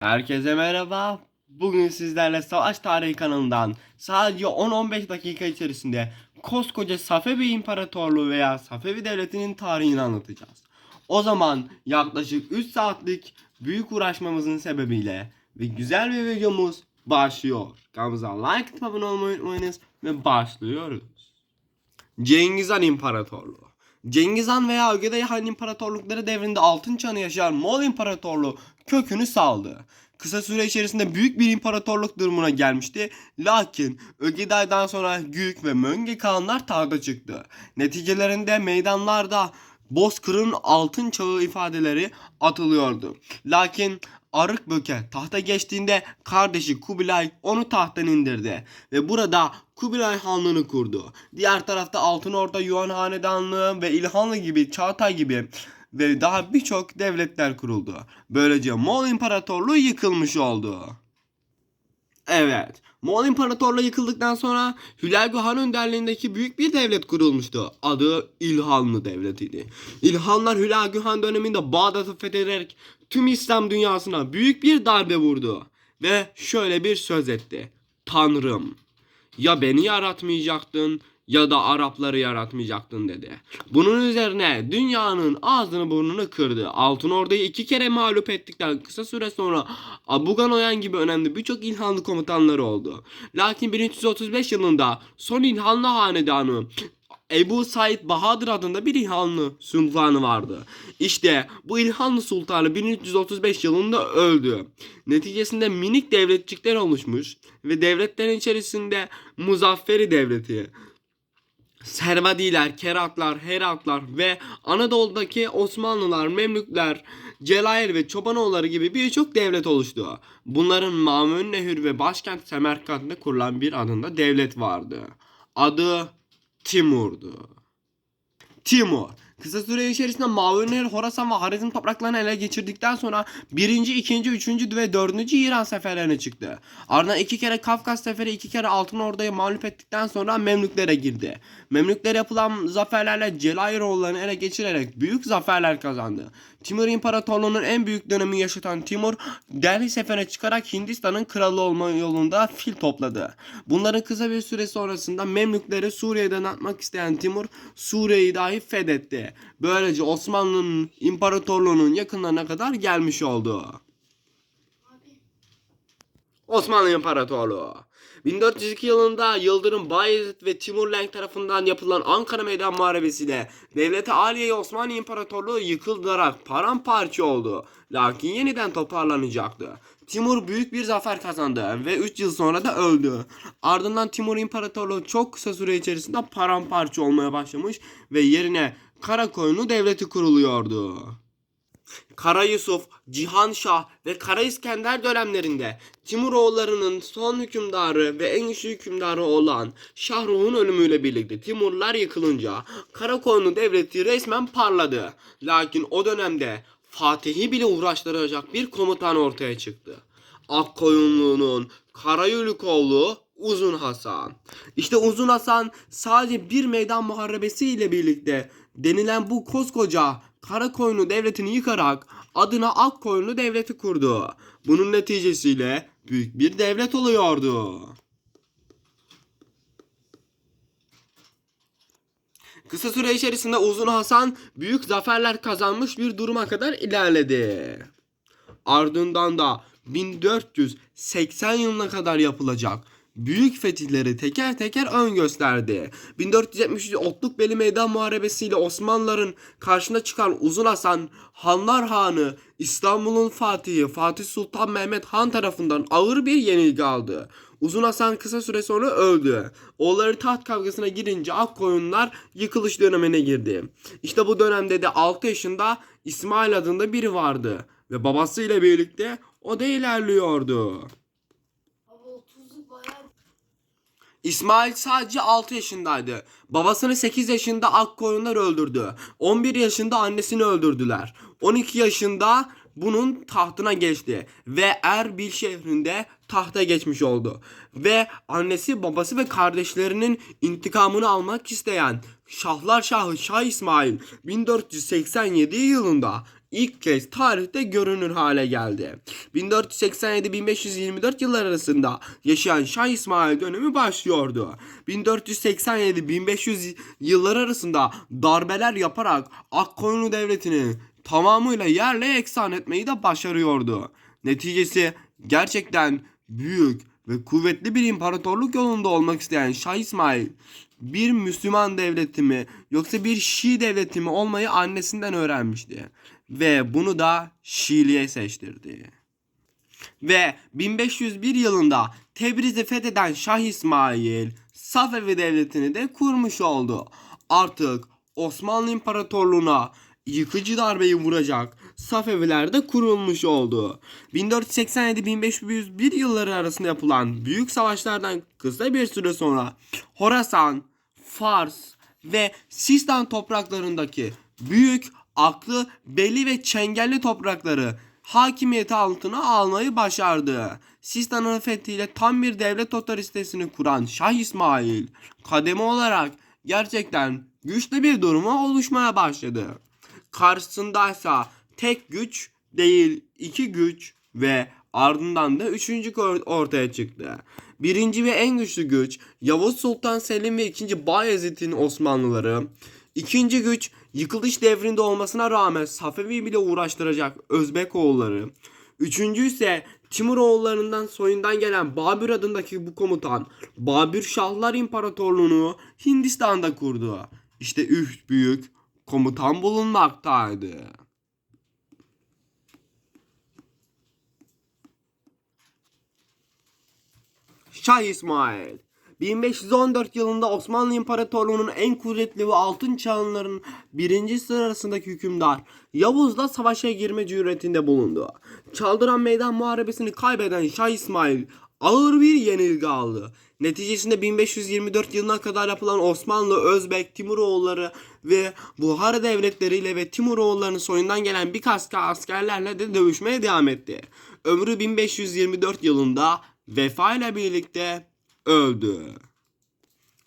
Herkese merhaba. Bugün sizlerle Savaş Tarihi kanalından sadece 10-15 dakika içerisinde koskoca Safevi İmparatorluğu veya Safevi Devleti'nin tarihini anlatacağız. O zaman yaklaşık 3 saatlik büyük uğraşmamızın sebebiyle ve güzel bir videomuz başlıyor. Kanalımıza like atıp abone olmayı unutmayınız ve başlıyoruz. Cengiz Han İmparatorluğu Cengiz Han veya Ögedei Han İmparatorlukları devrinde altın çağını yaşayan Moğol İmparatorluğu kökünü saldı. Kısa süre içerisinde büyük bir imparatorluk durumuna gelmişti. Lakin Ögedei'den sonra Gük ve Mönge Kağanlar tahta çıktı. Neticelerinde meydanlarda Bozkır'ın altın çağı ifadeleri atılıyordu. Lakin Arıkböke tahta geçtiğinde kardeşi Kubilay onu tahttan indirdi ve burada Kubilay Hanlığı'nı kurdu. Diğer tarafta Altın Orda Yuan Hanedanlığı ve İlhanlı gibi Çağatay gibi ve daha birçok devletler kuruldu. Böylece Moğol İmparatorluğu yıkılmış oldu. Evet, Moğol İmparatorluğu yıkıldıktan sonra Hülagu Han önderliğindeki büyük bir devlet kurulmuştu. Adı İlhanlı Devleti'ydi. İlhanlar Hülagu Han döneminde Bağdat'ı fethederek tüm İslam dünyasına büyük bir darbe vurdu. Ve şöyle bir söz etti. Tanrım, ya beni yaratmayacaktın ya da Arapları yaratmayacaktın dedi. Bunun üzerine dünyanın ağzını burnunu kırdı. Altın Ordu'yu iki kere mağlup ettikten kısa süre sonra Abugan Oyan gibi önemli birçok İlhanlı komutanları oldu. Lakin 1335 yılında son İlhanlı hanedanı Ebu Said Bahadır adında bir İlhanlı sultanı vardı. İşte bu İlhanlı sultanı 1335 yılında öldü. Neticesinde minik devletçikler oluşmuş ve devletlerin içerisinde Muzafferi Devleti, Servadiler, Keratlar, Heratlar ve Anadolu'daki Osmanlılar, Memlükler, Celail ve Çobanoğulları gibi birçok devlet oluştu. Bunların Mamün Nehir ve başkent Semerkant'ta kurulan bir adında devlet vardı. Adı Timur'du. Timur. Kısa süre içerisinde Mavunehir, Horasan ve Harizm topraklarını ele geçirdikten sonra 1. 2. 3. ve 4. İran seferlerine çıktı. Ardından iki kere Kafkas seferi, iki kere Altın Ordu'yu mağlup ettikten sonra Memlüklere girdi. Memlüklere yapılan zaferlerle Celayiroğullarını ele geçirerek büyük zaferler kazandı. Timur İmparatorluğu'nun en büyük dönemini yaşatan Timur, Delhi seferine çıkarak Hindistan'ın kralı olma yolunda fil topladı. Bunların kısa bir süre sonrasında Memlükleri Suriye'den atmak isteyen Timur, Suriye'yi dahi fethetti. Böylece Osmanlı'nın imparatorluğunun yakınlarına kadar gelmiş oldu. Osmanlı İmparatorluğu 1402 yılında Yıldırım Bayezid ve Timur Lenk tarafından yapılan Ankara Meydan Muharebesi'yle Devleti Aliye Osmanlı İmparatorluğu yıkılarak paramparça oldu. Lakin yeniden toparlanacaktı. Timur büyük bir zafer kazandı ve 3 yıl sonra da öldü. Ardından Timur İmparatorluğu çok kısa süre içerisinde paramparça olmaya başlamış ve yerine Karakoyunlu Devleti kuruluyordu. Kara Yusuf, Cihan Şah ve Kara İskender dönemlerinde Timuroğullarının son hükümdarı ve en güçlü hükümdarı olan Şahruh'un ölümüyle birlikte Timurlar yıkılınca Karakoyunlu Devleti resmen parladı. Lakin o dönemde Fatih'i bile uğraştıracak bir komutan ortaya çıktı. Akkoyunlu'nun Karayülükoğlu Uzun Hasan. İşte Uzun Hasan sadece bir meydan muharebesi ile birlikte denilen bu koskoca Karakoyunlu devletini yıkarak adına Akkoyunlu devleti kurdu. Bunun neticesiyle büyük bir devlet oluyordu. Kısa süre içerisinde Uzun Hasan büyük zaferler kazanmış bir duruma kadar ilerledi. Ardından da 1480 yılına kadar yapılacak büyük fetihleri teker teker ön gösterdi. 1473 Otlukbeli Meydan Muharebesi ile Osmanlıların karşına çıkan Uzun Hasan, Hanlar Hanı, İstanbul'un Fatihi Fatih Sultan Mehmet Han tarafından ağır bir yenilgi aldı. Uzun Hasan kısa süre sonra öldü. Oğulları taht kavgasına girince Akkoyunlar yıkılış dönemine girdi. İşte bu dönemde de 6 yaşında İsmail adında biri vardı. Ve babasıyla birlikte o da ilerliyordu. İsmail sadece 6 yaşındaydı. Babasını 8 yaşında Akkoyunlar öldürdü. 11 yaşında annesini öldürdüler. 12 yaşında bunun tahtına geçti ve Erbil şehrinde tahta geçmiş oldu. Ve annesi, babası ve kardeşlerinin intikamını almak isteyen Şahlar Şahı Şah İsmail 1487 yılında ilk kez tarihte görünür hale geldi. 1487-1524 yıllar arasında yaşayan Şah İsmail dönemi başlıyordu. 1487-1500 yıllar arasında darbeler yaparak Akkoyunlu Devleti'ni tamamıyla yerle eksan etmeyi de başarıyordu. Neticesi gerçekten büyük ve kuvvetli bir imparatorluk yolunda olmak isteyen Şah İsmail bir Müslüman devleti mi yoksa bir Şii devleti mi olmayı annesinden öğrenmişti. Ve bunu da Şiiliğe seçtirdi. Ve 1501 yılında Tebriz'i fetheden Şah İsmail Safevi devletini de kurmuş oldu. Artık Osmanlı İmparatorluğu'na yıkıcı darbeyi vuracak Safeviler de kurulmuş oldu. 1487-1501 yılları arasında yapılan büyük savaşlardan kısa bir süre sonra Horasan, Fars ve Sistan topraklarındaki büyük aklı belli ve çengelli toprakları hakimiyeti altına almayı başardı. Sistan'ın fethiyle tam bir devlet otoritesini kuran Şah İsmail kademe olarak gerçekten güçlü bir duruma oluşmaya başladı. Karşısındaysa tek güç değil iki güç ve ardından da üçüncü or- ortaya çıktı. Birinci ve en güçlü güç Yavuz Sultan Selim ve ikinci Bayezid'in Osmanlıları. İkinci güç yıkılış devrinde olmasına rağmen Safevi bile uğraştıracak Özbek oğulları. Üçüncü ise Timur oğullarından soyundan gelen Babür adındaki bu komutan Babür Şahlar İmparatorluğunu Hindistan'da kurdu. İşte üç büyük komutan bulunmaktaydı. Şah İsmail 1514 yılında Osmanlı İmparatorluğu'nun en kuvvetli ve altın çağınların birinci sırasındaki hükümdar Yavuz'la savaşa girme cüretinde bulundu. Çaldıran meydan muharebesini kaybeden Şah İsmail ağır bir yenilgi aldı. Neticesinde 1524 yılına kadar yapılan Osmanlı, Özbek, Timuroğulları ve Buhara devletleriyle ve Timuroğullarının soyundan gelen birkaç askerlerle de dövüşmeye devam etti. Ömrü 1524 yılında Vefa ile birlikte öldü.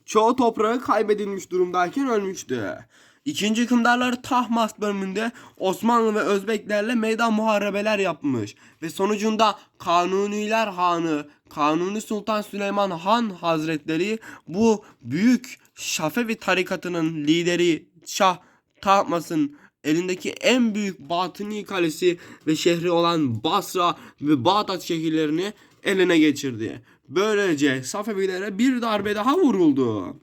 Çoğu toprağı kaybedilmiş durumdayken ölmüştü. İkinci hükümdarları Tahmas bölümünde Osmanlı ve Özbeklerle meydan muharebeler yapmış ve sonucunda Kanuniler Hanı Kanuni Sultan Süleyman Han Hazretleri bu büyük Şafevi tarikatının lideri Şah Tahmas'ın elindeki en büyük batıni kalesi ve şehri olan Basra ve Bağdat şehirlerini eline geçirdi. Böylece Safevilere bir darbe daha vuruldu.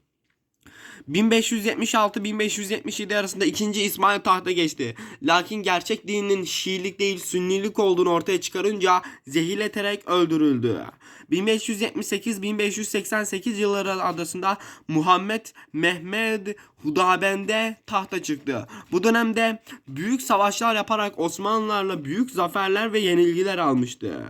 1576-1577 arasında 2. İsmail tahta geçti. Lakin gerçek dininin Şiilik değil Sünnilik olduğunu ortaya çıkarınca zehirleterek öldürüldü. 1578-1588 yılları arasında Muhammed Mehmed Hudabende tahta çıktı. Bu dönemde büyük savaşlar yaparak Osmanlılarla büyük zaferler ve yenilgiler almıştı.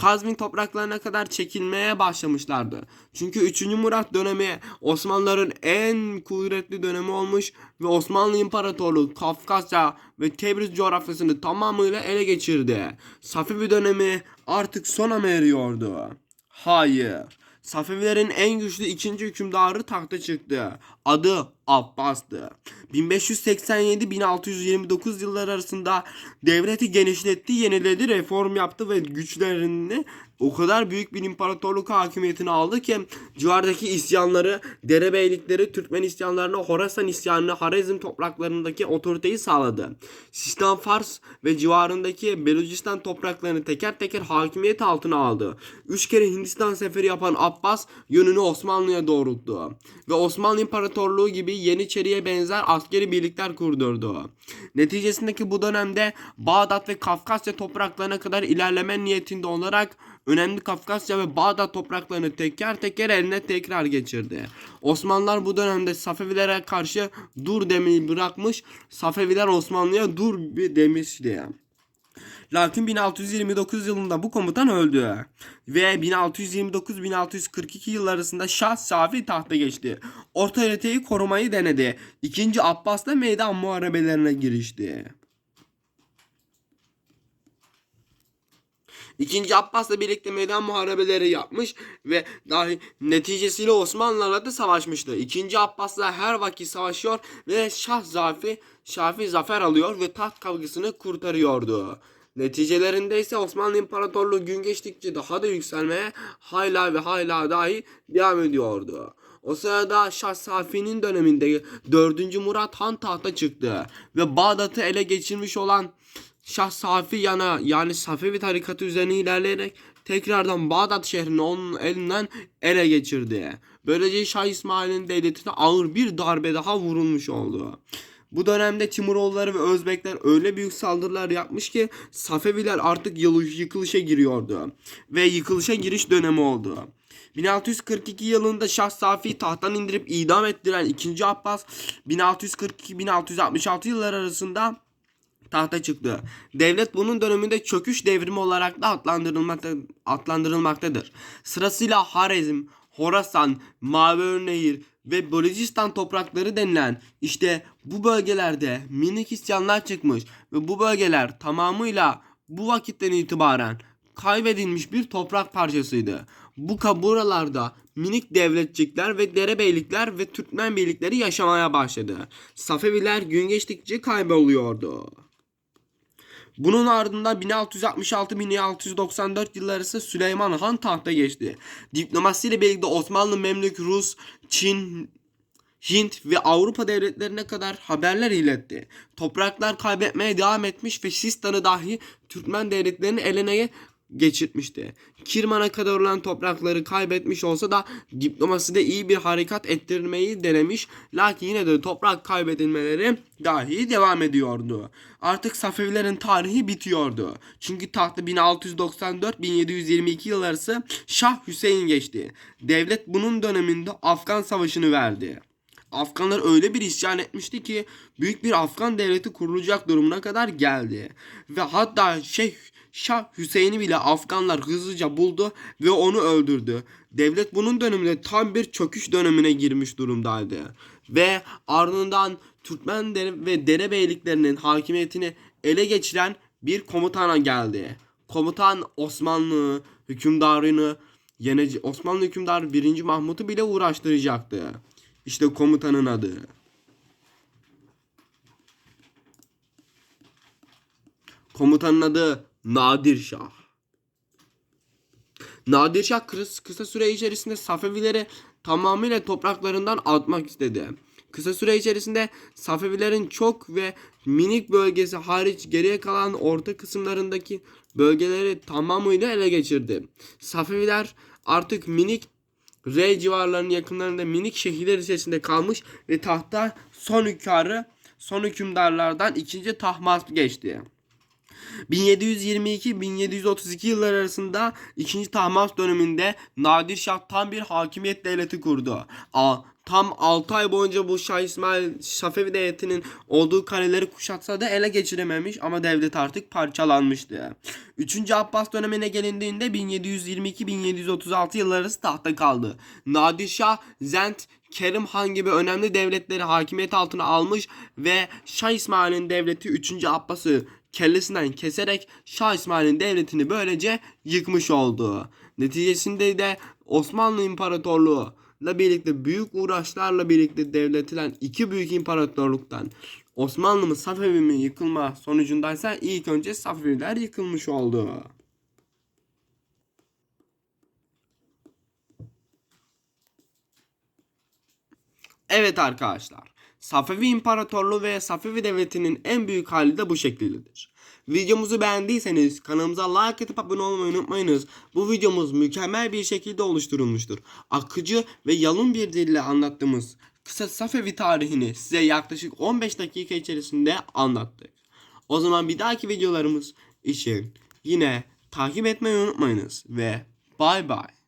Kazvin topraklarına kadar çekilmeye başlamışlardı. Çünkü 3. Murat dönemi Osmanlıların en kuvvetli dönemi olmuş ve Osmanlı İmparatorluğu Kafkasya ve Tebriz coğrafyasını tamamıyla ele geçirdi. Safevi dönemi artık sona mı eriyordu? Hayır. Safevilerin en güçlü ikinci hükümdarı tahta çıktı. Adı Abbas'tı. 1587-1629 yılları arasında devleti genişletti, yeniledi, reform yaptı ve güçlerini o kadar büyük bir imparatorluk hakimiyetini aldı ki civardaki isyanları, derebeylikleri, Türkmen isyanlarını, Horasan isyanını, Harezm topraklarındaki otoriteyi sağladı. Sistan Fars ve civarındaki Belucistan topraklarını teker teker hakimiyet altına aldı. Üç kere Hindistan seferi yapan Abbas yönünü Osmanlı'ya doğrulttu. Ve Osmanlı İmparatorluğu gibi Yeniçeri'ye benzer askeri birlikler kurdurdu. Neticesindeki bu dönemde Bağdat ve Kafkasya topraklarına kadar ilerleme niyetinde olarak önemli Kafkasya ve Bağdat topraklarını teker teker eline tekrar geçirdi. Osmanlılar bu dönemde Safevilere karşı dur demeyi bırakmış, Safeviler Osmanlı'ya dur bir demişti. Lakin 1629 yılında bu komutan öldü. Ve 1629-1642 yıllar arasında Şah Safi tahta geçti. Otoriteyi korumayı denedi. İkinci Abbas da meydan muharebelerine girişti. İkinci Abbas'la birlikte meydan muharebeleri yapmış ve dahi neticesiyle Osmanlılarla da savaşmıştı. İkinci Abbas'la her vakit savaşıyor ve Şah Zafi Şafi zafer alıyor ve taht kavgasını kurtarıyordu. Neticelerinde ise Osmanlı İmparatorluğu gün geçtikçe daha da yükselmeye hala ve hala dahi devam ediyordu. O sırada Şah Safi'nin döneminde 4. Murat Han tahta çıktı ve Bağdat'ı ele geçirmiş olan Şah Safi yana yani Safevi tarikatı üzerine ilerleyerek tekrardan Bağdat şehrini onun elinden ele geçirdi. Böylece Şah İsmail'in devletine ağır bir darbe daha vurulmuş oldu. Bu dönemde Timuroğulları ve Özbekler öyle büyük saldırılar yapmış ki Safeviler artık yıkılışa giriyordu. Ve yıkılışa giriş dönemi oldu. 1642 yılında Şah Safi'yi tahttan indirip idam ettiren 2. Abbas 1642-1666 yıllar arasında tahta çıktı. Devlet bunun döneminde çöküş devrimi olarak da adlandırılmakta, adlandırılmaktadır. Sırasıyla Harezm, Horasan, Mavi ve Bölücistan toprakları denilen işte bu bölgelerde minik isyanlar çıkmış ve bu bölgeler tamamıyla bu vakitten itibaren kaybedilmiş bir toprak parçasıydı. Bu ka- buralarda minik devletçikler ve derebeylikler ve Türkmen beylikleri yaşamaya başladı. Safeviler gün geçtikçe kayboluyordu. Bunun ardından 1666-1694 yılları arası Süleyman Han tahta geçti. Diplomasiyle birlikte Osmanlı, Memlük, Rus, Çin, Hint ve Avrupa devletlerine kadar haberler iletti. Topraklar kaybetmeye devam etmiş ve Sistan'ı dahi Türkmen devletlerinin eline geçirtmişti. Kirman'a kadar olan toprakları kaybetmiş olsa da diplomaside iyi bir harekat ettirmeyi denemiş. Lakin yine de toprak kaybedilmeleri dahi devam ediyordu. Artık Safevilerin tarihi bitiyordu. Çünkü tahta 1694-1722 yıl arası Şah Hüseyin geçti. Devlet bunun döneminde Afgan Savaşı'nı verdi. Afganlar öyle bir isyan etmişti ki büyük bir Afgan devleti kurulacak durumuna kadar geldi. Ve hatta Şeyh Şah Hüseyin'i bile Afganlar hızlıca buldu ve onu öldürdü. Devlet bunun döneminde tam bir çöküş dönemine girmiş durumdaydı. Ve ardından Türkmen dere ve derebeyliklerinin hakimiyetini ele geçiren bir komutana geldi. Komutan Osmanlı hükümdarını yenece Osmanlı hükümdarı 1. Mahmut'u bile uğraştıracaktı. İşte komutanın adı. Komutanın adı Nadir Şah. Nadir Şah kısa, süre içerisinde Safevileri tamamıyla topraklarından atmak istedi. Kısa süre içerisinde Safevilerin çok ve minik bölgesi hariç geriye kalan orta kısımlarındaki bölgeleri tamamıyla ele geçirdi. Safeviler artık minik R civarlarının yakınlarında minik şehirler içerisinde kalmış ve tahta son hükümdarı son hükümdarlardan ikinci Tahmasp geçti. 1722-1732 yıllar arasında 2. Tahmasp döneminde Nadir Şah tam bir hakimiyet devleti kurdu. A, tam 6 ay boyunca bu Şah İsmail Safevi devletinin olduğu kaleleri kuşatsa da ele geçirememiş ama devlet artık parçalanmıştı. 3. Abbas dönemine gelindiğinde 1722-1736 yılları arası tahta kaldı. Nadir Şah, Zend, Kerim Han gibi önemli devletleri hakimiyet altına almış ve Şah İsmail'in devleti 3. Abbas'ı kellesinden keserek Şah İsmail'in devletini böylece yıkmış oldu. Neticesinde de Osmanlı İmparatorluğu ile birlikte büyük uğraşlarla birlikte devletilen iki büyük imparatorluktan Osmanlı mı Safevi mi yıkılma sonucundaysa ilk önce Safeviler yıkılmış oldu. Evet arkadaşlar. Safevi İmparatorluğu ve Safevi Devleti'nin en büyük hali de bu şekildedir. Videomuzu beğendiyseniz kanalımıza like atıp abone olmayı unutmayınız. Bu videomuz mükemmel bir şekilde oluşturulmuştur. Akıcı ve yalın bir dille anlattığımız kısa Safevi tarihini size yaklaşık 15 dakika içerisinde anlattık. O zaman bir dahaki videolarımız için yine takip etmeyi unutmayınız ve bay bay.